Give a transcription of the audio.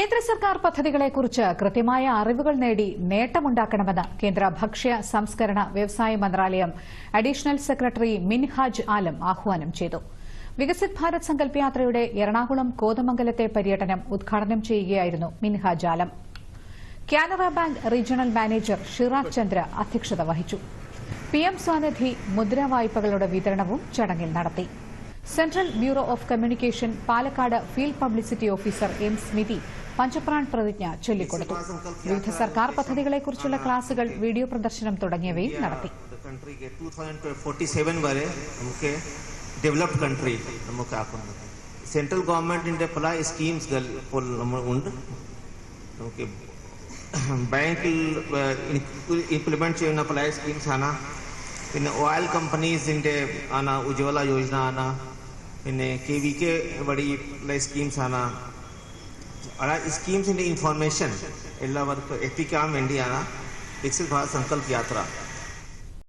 കേന്ദ്ര സർക്കാർ പദ്ധതികളെക്കുറിച്ച് കൃത്യമായ അറിവുകൾ നേടി നേട്ടമുണ്ടാക്കണമെന്ന് കേന്ദ്ര ഭക്ഷ്യ സംസ്കരണ വ്യവസായ മന്ത്രാലയം അഡീഷണൽ സെക്രട്ടറി മിൻഹാജ് ആലം ആഹ്വാനം ചെയ്തു. വികസിത് ഭാരത് സങ്കല്പ് യാത്രയുടെ എറണാകുളം കോതമംഗലത്തെ പര്യടനം ഉദ്ഘാടനം ചെയ്യുകയായിരുന്നു Minhaj Alam. Canara bank regional manager Shirag Chandra അധ്യക്ഷത വഹിച്ചു. പിഎം സ്വാനിധി മുദ്രാവായ്പകളുടെ വിതരണവും ചടങ്ങിൽ നടത്തി. Central bureau of communication Palakkad field publicity officer M Smithi Panchpran പ്രതിജ്ഞ ചൊല്ലിക്കൊടുത്തു. വിവിധ സർക്കാർ പദ്ധതികളെക്കുറിച്ചുള്ള ക്ലാസുകൾ വീഡിയോ പ്രദർശനം തുടങ്ങിയവയും നടത്തി. ഡെവലപ്ഡ് കൺട്രി നമുക്ക് ആക്കുന്നത് സെൻട്രൽ ഗവൺമെന്റിന്റെ പല സ്കീംസ് ഉണ്ട്. നമുക്ക് ബാങ്കിൽ ഇംപ്ലിമെന്റ് ചെയ്യുന്ന പല സ്കീംസ് ആണ്. പിന്നെ ഓയിൽ കമ്പനീസിന്റെ ആണ് ഉജ്വല യോജന ആണ്. പിന്നെ കെ വി കെ വഴി ഉള്ള സ്കീംസ് ആണ് ആ സ്കീംസിന്റെ ഇൻഫോർമേഷൻ എല്ലാവർക്കും എത്തിക്കാൻ വേണ്ടിയാണ് വികസിത് ഭാരത് സങ്കല്പ് യാത്ര